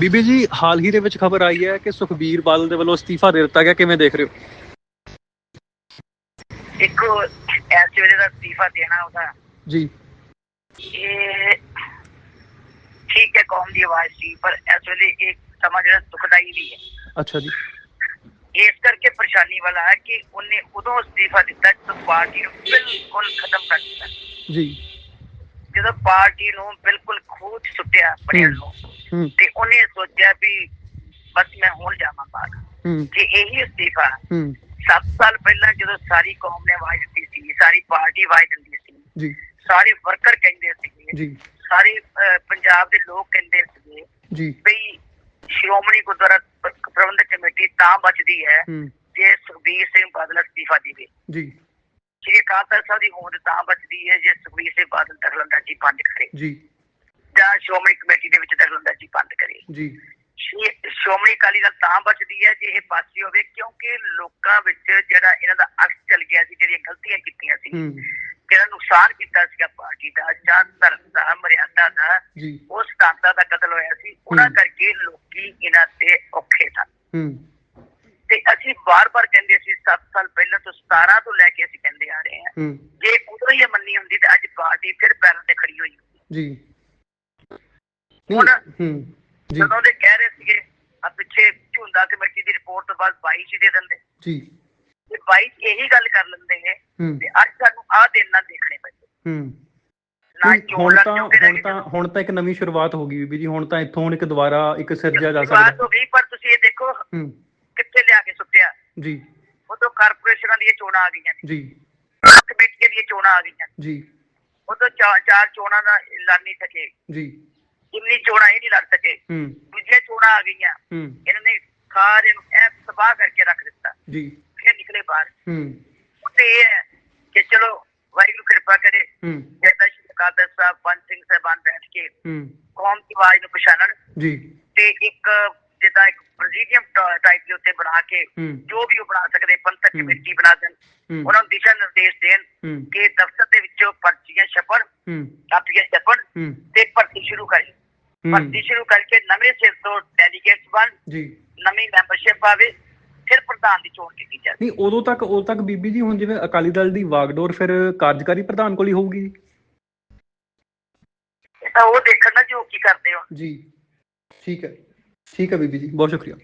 ਬੀਬੀ ਜੀ ਹਾਲ ਹੀ ਦੇ ਵਿੱਚ ਖਬਰ ਆਈ ਹੈ ਕਿ ਸੁਖਬੀਰ ਬਾਦਲ ਦੇ ਵੱਲੋਂ ਅਸਤੀਫਾ ਦੇ ਦਿੱਤਾ ਗਿਆ। ਕਿਵੇਂ ਦੇਖ ਰਹੇ ਹੋ? ਦੇਖੋ ਇਸ ਵੇਲੇ ਦਾ ਅਸਤੀਫਾ ਦੇਣਾ ਉਹਦਾ। ਜੀ। ਇਹ ਠੀਕ ਹੈ ਕੌਮ ਦੀ ਆਵਾਜ਼ ਸੀ ਪਰ ਇਸ ਵੇਲੇ ਇੱਕ ਸਮਾਂ ਜਿਹੜਾ ਦੁਖਦਾਈ ਵੀ ਹੈ। ਅੱਛਾ ਜੀ। ਇਸ ਕਰਕੇ ਪਰੇਸ਼ਾਨੀ ਵਾਲਾ ਹੈ ਕਿ ਉਹਨੇ ਉਦੋਂ ਅਸਤੀਫਾ ਦਿੱਤਾ ਜਦੋਂ ਪਾਰਟੀ ਨੂੰ ਬਿਲਕੁਲ ਖਤਮ ਕਰ ਦਿੱਤਾ। ਜੀ। ਜਦੋਂ ਪਾਰਟੀ ਨੂੰ ਬਿਲਕੁਲ ਖੂਚ ਸੁੱਟਿਆ ਬਣਿਆ ਨੂੰ। ਹੂੰ। ਤੇ ਉਹਨੇ ਸੋਚਿਆ ਵੀ ਬਸ ਮੈਂ ਹੁਣ ਜਾਵਾਂ ਬਾਹਰ। ਹੂੰ। ਕਿ ਇਹੀ ਅਸਤੀਫਾ ਹੂੰ। 7 ਸਾਲ ਪਹਿਲਾਂ ਜਦੋਂ ਸਾਰੀ ਕੌਮ ਨੇ ਆਵਾਜ਼ ਦਿੱਤੀ ਸੀ ਸਾਰੀ ਪਾਰਟੀ ਆਵਾਜ਼ ਦਿੰਦੀ ਸੀ ਜੀ। ਸਾਰੇ ਵਰਕਰ ਕਹਿੰਦੇ ਸੀਗੇ ਜੀ। ਸਾਰੇ ਅਹ, ਪੰਜਾਬ ਦੇ ਲੋਕ ਕਹਿੰਦੇ ਸੀਗੇ ਜੀ। ਵੀ ਸ਼੍ਰੋਮਣੀ ਗੁਰਦੁਆਰਾ ਪ- ਪ੍ਰਬੰਧਕ ਕਮੇਟੀ ਤਾਂ ਬਚਦੀ ਹੈ ਹੂੰ। ਜੇ ਸੁਖਬੀਰ ਸਿੰਘ ਬਾਦਲ ਅਸਤੀਫਾ ਦੇਵੇ। ਜੀ। ਸ਼੍ਰੀ ਅਕਾਲ ਤਖਤ ਸਾਹਿਬ ਦੀ ਹੋਂਦ ਤਾਂ ਬਚਦੀ ਹੈ ਜੇ ਸੁਖਬੀਰ ਸਿੰਘ ਬਾਦਲ ਦਖਲਅੰਦਾਜ਼ੀ ਬੰਦ ਕਰੇ ਜੀ। ਜਾਂ ਸ਼੍ਰੋਮਣੀ ਕਮੇਟੀ ਦੇ ਵਿੱਚ ਦਖਲਅੰਦਾਜ਼ੀ ਬੰਦ ਕਰੇ ਜੀ। ਸ਼੍ਰੀ- ਸ਼੍ਰੋਮਣੀ ਅਕਾਲੀ ਦਲ ਤਾਂ ਬਚਦੀ ਹੈ ਜੇ ਇਹ ਪਾਸੇ ਹੋਵੇ ਕਿਉਂਕਿ ਲੋਕਾਂ ਵਿੱਚ ਜਿਹੜਾ ਇਹਨਾਂ ਦਾ ਅਕਸ ਚੱਲ ਗਿਆ ਸੀ ਜਿਹੜੀਆਂ ਗਲਤੀਆਂ ਕੀਤੀਆਂ ਸੀ ਜਿਹੜਾ ਨੁਕਸਾਨ ਕੀਤਾ ਸੀਗਾ ਪਾਰਟੀ ਦਾ ਜਾਂ ਧਰਮ ਦਾ ਮਰਿਆਦਾ ਦਾ ਜੀ। ਉਸ ਸਿਧਾਂਤਾਂ ਦਾ ਕਤਲ ਹੋਇਆ ਸੀ ਉਹਨਾਂ। ਕਰਕੇ ਲੋਕੀ ਇਹਨਾਂ ਤੇ ਔਖੇ ਸਨ। ਤੇ ਅਸੀਂ ਵਾਰ-ਵਾਰ ਕਹਿੰਦੇ ਸੀ 7 ਸਾਲ ਪਹਿਲਾਂ ਤੋਂ 17 ਤੋਂ ਲੈ ਕੇ ਅਸੀਂ ਕਹਿੰਦੇ ਆ ਰਹੇ ਹਾਂ। ਜੇ ਉਦੋਂ ਹੀ ਮੰਨੀ ਹੁੰਦੀ ਤਾਂ ਅੱਜ ਪਾਰਟੀ ਫਿਰ ਪੈਰਾਂ ਤੇ ਖੜੀ ਹੋਈ ਹੁੰਦੀ। ਜੀ। ਹੁਣ- ਹੂੰ ਜੀ। ਜਦੋਂ ਦੇ ਕਹਿ ਰਹੇ ਸੀਗੇ ਆ ਪਿੱਛੇ ਝੁੰਦਾ ਕਮੇਟੀ ਦੀ ਰਿਪੋਰਟ ਤੋਂ ਬਾਅਦ 22 ਚ ਦੇ ਦਿੰਦੇ। ਜੀ। ਤੇ 22 ਚ ਇਹੀ ਗੱਲ ਕਰ ਲੈਂਦੇ ਨੇ ਹੂੰ। ਤੇ ਅੱਜ ਸਾਨੂੰ ਆਹ ਦਿਨ ਨਾ ਦੇਖਣੇ ਪੈਂਦੇ ਹੂੰ। ਨਾ ਨਹੀਂ, ਚੋਣ ਹੁਣ ਤਾਂ ਚੁੱਕੇ ਹੁਣ ਤਾਂ ਹੁਣ ਤਾਂ ਇੱਕ ਨਵੀਂ ਸ਼ੁਰੂਆਤ ਹੋ ਗਈ ਬੀਬੀ ਜੀ। ਹੁਣ ਤਾਂ ਇੱਥੋਂ ਹੁਣ ਇੱਕ ਦੁਬਾਰਾ ਇੱਕ ਸਿਰਜਿਆ ਜਾ ਬਾਤ ਸਕਦਾ ਹੋ ਗਈ ਪਰ ਤੁਸੀਂ ਇਹ ਦੇਖੋ ਹੂੰ। ਕਿੱਥੇ ਲਿਆ ਕੇ ਸੁੱਟਿਆ। ਜੀ। ਉਦੋਂ ਕਾਰਪੋਰੇਸ਼ਨਾਂ ਦੀਆਂ ਚੋਣਾਂ ਆ ਗਈਆਂ ਨੇ। ਜੀ। ਕਮੇਟੀਆਂ ਦੀਆਂ ਚੋਣਾਂ ਆ ਗਈਆਂ ਨੇ। ਜੀ। ਉਦੋਂ ਚਾਰ ਚਾਰ ਚੋਣਾਂ ਦਾ ਨਹੀਂ ਸਕੇ। ਜੀ। ਜਿੰਨੀ ਚੋਣਾਂ ਇਹ ਨਹੀਂ ਲੜ ਸਕੇ। ਹੂੰ। ਦੂਜੀਆਂ ਚੋਣਾਂ ਆ ਗਈਆਂ। ਹੂੰ। ਇਹਨਾਂ ਨੇ ਸਾਰੇ ਨੂੰ ਐ ਤਬਾਹ ਕਰਕੇ ਰੱਖ ਦਿੱਤਾ। ਜੀ। ਫਿਰ ਨਿਕਲੇ ਬਾਹਰ। ਹੂੰ। ਤੇ ਇਹ ਹੈ ਕਿ ਚਲੋ ਵਾਹਿਗੁਰੂ ਕਿਰਪਾ ਕਰੇ। ਹੂੰ। ਜੈਦਾ ਸ਼੍ਰੀ ਅਕਾਲ ਸਾਹਿਬ ਪੰਜ ਸਿੰਘ ਸਾਹਿਬਾਨ ਬੈਠ ਕੇ ਹੂੰ। ਕੌਮ ਦੀ ਆਵਾਜ਼ ਨੂੰ ਪਛਾਣਨ। ਜੀ। ਤੇ ਇੱਕ ਜਿੱਦਾਂ ਇੱਕ ਪ੍ਰੈਜ਼ੀਡੀਅਮ ਟਾਈਪ ਦੇ ਉੱਤੇ ਬਣਾ ਕੇ ਜੋ ਵੀ ਉਹ ਬਣਾ ਸਕਦੇ ਪੰਥਕ। ਕਮੇਟੀ ਬਣਾ ਦੇਣ। ਉਹਨਾਂ ਨੂੰ ਦਿਸ਼ਾ ਨਿਰਦੇਸ਼ ਦੇਣ ਕਿ ਦਫ਼ਤਰ ਦੇ ਵਿੱਚੋਂ ਪਰਚੀਆਂ ਛਪਣ ਹੂੰ। ਕਾਪੀਆਂ ਛਪਣ ਤੇ ਭਰਤੀ ਸ਼ੁਰੂ ਕਰੇ। ਭਰਤੀ ਸ਼ੁਰੂ ਕਰਕੇ ਨਵੇਂ ਸਿਰ ਤੋਂ ਡੈਲੀਗੇਟਸ ਬਣ ਜੀ। ਨਵੀਂ ਮੈਂਬਰਸ਼ਿਪ ਆਵੇ ਫਿਰ ਪ੍ਰਧਾਨ ਦੀ ਚੋਣ ਕੀਤੀ ਜਾਵੇ। ਨਹੀਂ ਉਦੋਂ ਤੱਕ ਉਦੋਂ ਤੱਕ ਬੀਬੀ ਜੀ ਹੁਣ ਜਿਵੇਂ ਅਕਾਲੀ ਦਲ ਦੀ ਵਾਗਡੋਰ ਫਿਰ ਕਾਰਜਕਾਰੀ ਪ੍ਰਧਾਨ ਕੋਲ ਹੀ ਹੋਊਗੀ। ਇਹ ਤਾਂ ਉਹ ਦੇਖਣ ਜੋ ਕੀ ਕਰਦੇ ਹੋ ਜੀ। ਠੀਕ ਹੈ। ਠੀਕ ਹੈ ਬੀਬੀ ਜੀ ਬਹੁਤ ਸ਼ੁਕਰੀਆ।